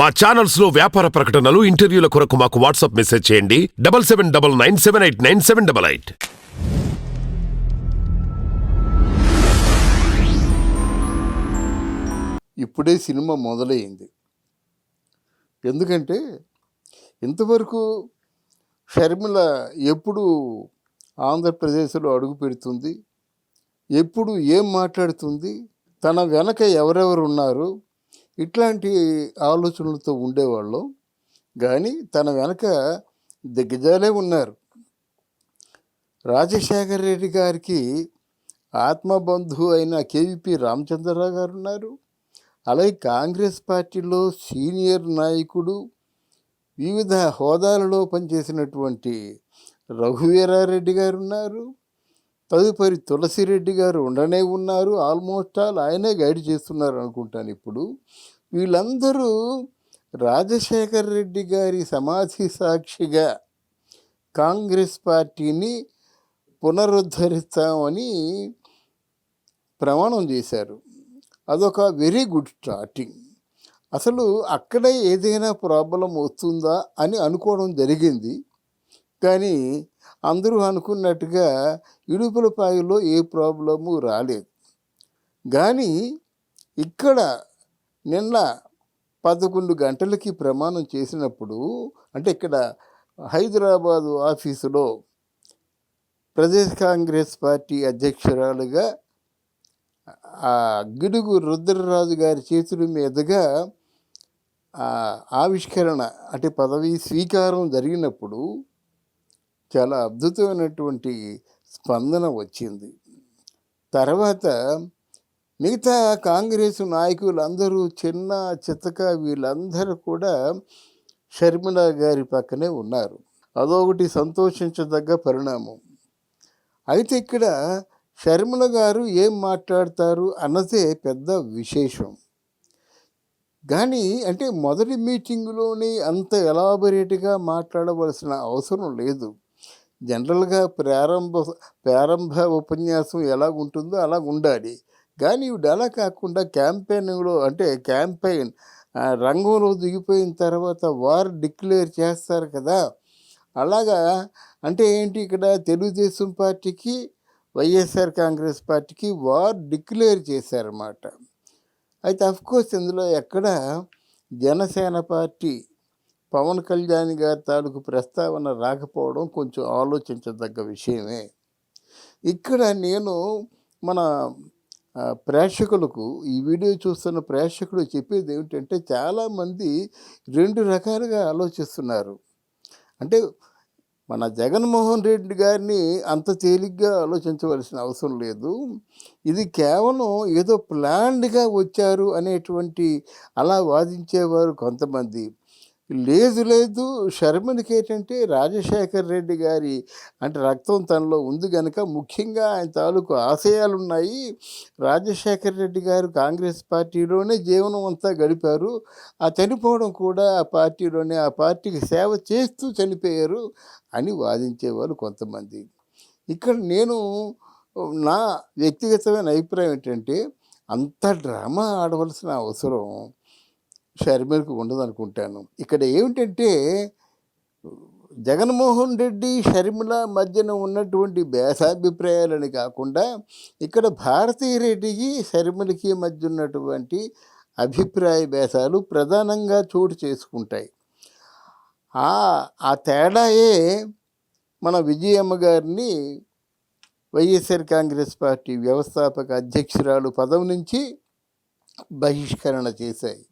మా ఛానల్స్లో వ్యాపార ప్రకటనలు ఇంటర్వ్యూల కొరకు మాకు వాట్సాప్ మెసేజ్ చేయండి. Double seven double nine seven eight nine seven double eight. ఇప్పుడే సినిమా మొదలైంది. ఎందుకంటే ఇంతవరకు షర్మిల ఎప్పుడు ఆంధ్రప్రదేశ్లో అడుగు పెడుతుంది ఎప్పుడు ఏం మాట్లాడుతుంది తన వెనక ఎవరెవరు ఉన్నారు ఇట్లాంటి ఆలోచనలతో ఉండేవాళ్ళు. కానీ తన వెనక దిగ్గజాలే ఉన్నారు. రాజశేఖర రెడ్డి గారికి ఆత్మబంధువు అయిన కేవీపీ రామచంద్రరావు గారు ఉన్నారు. అలాగే కాంగ్రెస్ పార్టీలో సీనియర్ నాయకుడు వివిధ హోదాలలో పనిచేసినటువంటి రఘువీరారెడ్డి గారు ఉన్నారు. తదుపరి తులసిరెడ్డి గారు ఉండనే ఉన్నారు. ఆల్మోస్ట్ ఆల్ ఆయనే గైడ్ చేస్తున్నారు అనుకుంటాను ఇప్పుడు. వీళ్ళందరూ రాజశేఖర్ రెడ్డి గారి సమాధి సాక్షిగా కాంగ్రెస్ పార్టీని పునరుద్ధరిస్తామని ప్రమాణం చేశారు. అదొక వెరీ గుడ్ స్టార్టింగ్. అసలు అక్కడే ఏదైనా ప్రాబ్లం వస్తుందా అని అనుకోవడం జరిగింది. కానీ అందరూ అనుకున్నట్టుగా ఇడుపులపాయలో ఏ ప్రాబ్లము రాలేదు. కానీ ఇక్కడ నిన్న పదకొండు గంటలకి ప్రమాణం చేసినప్పుడు అంటే ఇక్కడ హైదరాబాదు ఆఫీసులో ప్రదేశ్ కాంగ్రెస్ పార్టీ అధ్యక్షురాలుగా ఆ గిడుగు రుద్రరాజు గారి చేతుల మీదుగా ఆవిష్కరణ అంటే పదవి స్వీకారం జరిగినప్పుడు చాలా అద్భుతమైనటువంటి స్పందన వచ్చింది. తర్వాత మిగతా కాంగ్రెస్ నాయకులందరూ చిన్న చిత్తక వీళ్ళందరూ కూడా షర్మిల గారి పక్కనే ఉన్నారు. అదొకటి సంతోషించదగ్గ పరిణామం. అయితే ఇక్కడ షర్మిల గారు ఏం మాట్లాడతారు అన్నదే పెద్ద విశేషం. కానీ అంటే మొదటి మీటింగ్లోనే అంత ఎలాబొరేట్గా మాట్లాడవలసిన అవసరం లేదు. జనరల్గా ప్రారంభ ప్రారంభ ఉపన్యాసం ఎలా ఉంటుందో అలా ఉండాలి. కానీ ఇవి అలా కాకుండా క్యాంపెయిన్లో అంటే క్యాంపెయిన్ రంగంలో దిగిపోయిన తర్వాత వార్ డిక్లేర్ చేస్తారు కదా! అలాగా అంటే ఏంటి ఇక్కడ తెలుగుదేశం పార్టీకి వైఎస్ఆర్ కాంగ్రెస్ పార్టీకి వార్ డిక్లేర్ చేశారన్నమాట. అయితే అఫ్కోర్స్ ఇందులో ఎక్కడ జనసేన పార్టీ పవన్ కళ్యాణ్ గారి తాలూకు ప్రస్తావన రాకపోవడం కొంచెం ఆలోచించదగ్గ విషయమే. ఇక్కడ నేను మన ప్రేక్షకులకు ఈ వీడియో చూస్తున్న ప్రేక్షకులు చెప్పేది ఏమిటంటే చాలామంది రెండు రకాలుగా ఆలోచిస్తున్నారు. అంటే మన జగన్మోహన్ రెడ్డి గారిని అంత తేలిగ్గా ఆలోచించవలసిన అవసరం లేదు. ఇది కేవలం ఏదో ప్లాన్డ్గా వచ్చారు అనేటువంటి అలా వాదించేవారు కొంతమంది. లేదు లేదు. శర్మనికి ఏంటంటే రాజశేఖర్ రెడ్డి గారి అంటే రక్తం తనలో ఉంది కనుక ముఖ్యంగా ఆయన తాలూకు ఆశయాలు ఉన్నాయి రాజశేఖర్ రెడ్డి గారు కాంగ్రెస్ పార్టీలోనే జీవనం అంతా గడిపారు. ఆ చనిపోవడం కూడా ఆ పార్టీలోనే ఆ పార్టీకి సేవ చేస్తూ చనిపోయారు అని వాదించేవారు కొంతమంది. ఇక్కడ నేను నా వ్యక్తిగతమైన అభిప్రాయం ఏంటంటే అంత డ్రామా ఆడవలసిన అవసరం. షర్మిలకు ఉండదనుకుంటాను. ఇక్కడ ఏమిటంటే జగన్మోహన్ రెడ్డి షర్మిల మధ్యన ఉన్నటువంటి భేదాభిప్రాయాలని కాకుండా ఇక్కడ భారతీయ రెడ్డికి షర్మిలకి మధ్య ఉన్నటువంటి అభిప్రాయ భేదాలు ప్రధానంగా చోటు చేసుకుంటాయి. ఆ ఆ తేడాయే మన విజయమ్మ గారిని వైఎస్ఆర్ కాంగ్రెస్ పార్టీ వ్యవస్థాపక అధ్యక్షురాలు పదవి నుంచి బహిష్కరణ చేశాయి.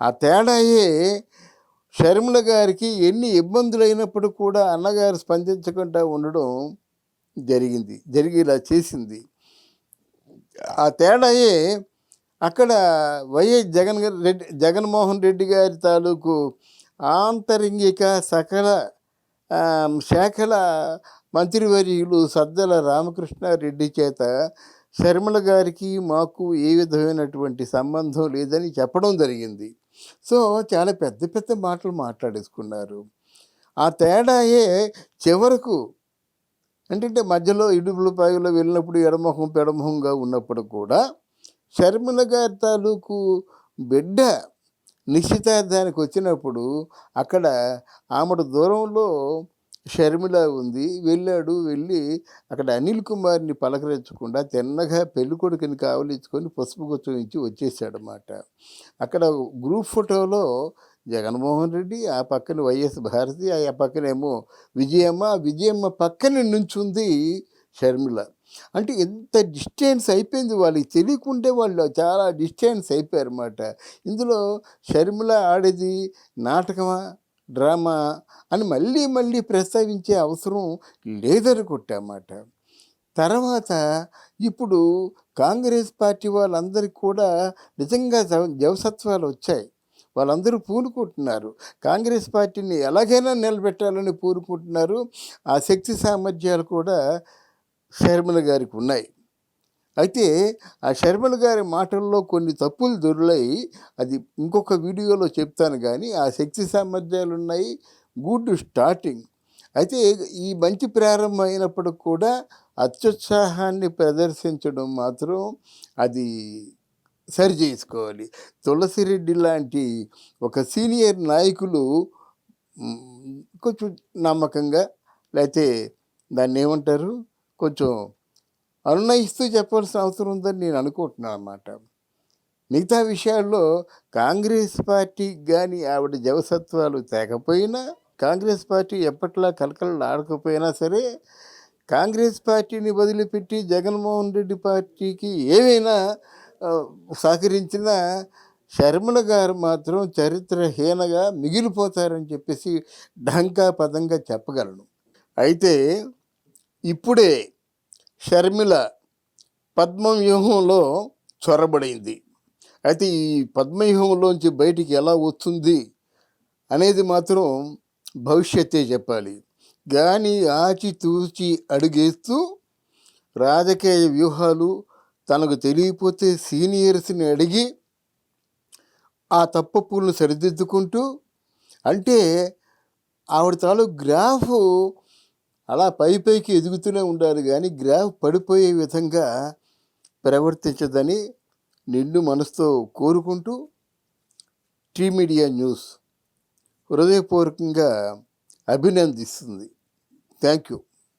ఆ తేడాయే షర్మిల గారికి ఎన్ని ఇబ్బందులైనప్పుడు కూడా అన్నగారు స్పందించకుండా ఉండడం జరిగింది జరిగేలా చేసింది. ఆ తేడాయే అక్కడ వైఎస్ జగన్ గారి రెడ్డి జగన్మోహన్ రెడ్డి గారి తాలూకు ఆంతరంగిక సకల శాఖల మంత్రివర్యులు సద్దల రామకృష్ణారెడ్డి చేత శర్మల గారికి మాకు ఏ విధమైనటువంటి సంబంధం లేదని చెప్పడం జరిగింది. సో చాలా పెద్ద పెద్ద మాటలు మాట్లాడేసుకున్నారు. ఆ తేడాయే చివరకు ఏంటంటే మధ్యలో ఇడుపులు పాయలో వెళ్ళినప్పుడు ఎడమొహం పెడమొహంగా ఉన్నప్పుడు కూడా షర్మిల గారి తాలూకు బిడ్డ నిశ్చితార్థానికి వచ్చినప్పుడు అక్కడ ఆమెడు దూరంలో షర్మిల ఉంది వెళ్ళాడు వెళ్ళి అక్కడ అనిల్ కుమార్ని పలకరించకుండా తిన్నగా పెళ్ళి కొడుకుని కావలించుకొని పసుపు గుచ్చం ఇచ్చి వచ్చేసాడనమాట అక్కడ గ్రూప్ ఫోటోలో జగన్మోహన్ రెడ్డి ఆ పక్కన వైఎస్ భారతి ఆ పక్కనేమో విజయమ్మ విజయమ్మ పక్కన నుంచుంది షర్మిల. అంటే ఎంత డిస్టెన్స్ అయిపోయింది వాళ్ళకి తెలియకుంటే వాళ్ళు చాలా డిస్టెన్స్ అయిపోయారు అన్నమాట ఇందులో షర్మిల ఆడేది నాటకమా? డ్రామా అని మళ్ళీ మళ్ళీ ప్రస్తావించే అవసరం లేదనుకుంటామాట తర్వాత ఇప్పుడు కాంగ్రెస్ పార్టీ వాళ్ళందరికీ కూడా నిజంగా జవ- జవసత్వాలు వచ్చాయి. వాళ్ళందరూ పూనుకుంటున్నారు. కాంగ్రెస్ పార్టీని ఎలాగైనా నిలబెట్టాలని పూనుకుంటున్నారు. ఆ శక్తి సామర్థ్యాలు కూడా శర్మల గారికి ఉన్నాయి. అయితే ఆ శర్మల గారి మాటల్లో కొన్ని తప్పులు దొరులై అది ఇంకొక వీడియోలో చెప్తాను కానీ ఆ శక్తి సామర్థ్యాలు ఉన్నాయి. గుడ్ స్టార్టింగ్ అయితే ఈ మంచి ప్రారంభం అయినప్పటికి కూడా అత్యుత్సాహాన్ని ప్రదర్శించడం మాత్రం అది సరి చేసుకోవాలి. తులసిరెడ్డి లాంటి ఒక సీనియర్ నాయకులు కొంచెం నమ్మకంగా లేకపోతే దాన్ని ఏమంటారు? కొంచెం అనునయిస్తూ చెప్పాల్సిన అవసరం ఉందని నేను అనుకుంటున్నాను అన్నమాట. మిగతా విషయాల్లో కాంగ్రెస్ పార్టీకి కానీ ఆవిడ జవసత్వాలు తేకపోయినా కాంగ్రెస్ పార్టీ ఎప్పట్లా కలకలలు ఆడకపోయినా సరే కాంగ్రెస్ పార్టీని వదిలిపెట్టి జగన్మోహన్ రెడ్డి పార్టీకి ఏమైనా సహకరించిన శర్మల గారు మాత్రం చరిత్రహీనగా మిగిలిపోతారని చెప్పేసి ఢంకా పదంగా చెప్పగలను. అయితే ఇప్పుడే షర్మిల పద్మవ్యూహంలో చొరబడింది. అయితే ఈ పద్మవ్యూహంలోంచి బయటికి ఎలా వస్తుంది అనేది మాత్రం భవిష్యత్తే చెప్పాలి. కానీ ఆచితూచి అడుగేస్తూ రాజకీయ వ్యూహాలు తనకు తెలియకపోతే సీనియర్స్ని అడిగి ఆ తప్పులను సరిదిద్దుకుంటూ అంటే ఆవిడ తాలూ గ్రాఫ్ అలా పై పైకి ఎదుగుతూనే ఉండాలి కానీ గ్రాఫ్ పడిపోయే విధంగా ప్రవర్తించదని నిండు మనసుతో కోరుకుంటూ టీ మీడియా న్యూస్ హృదయపూర్వకంగా అభినందిస్తుంది. Thank you.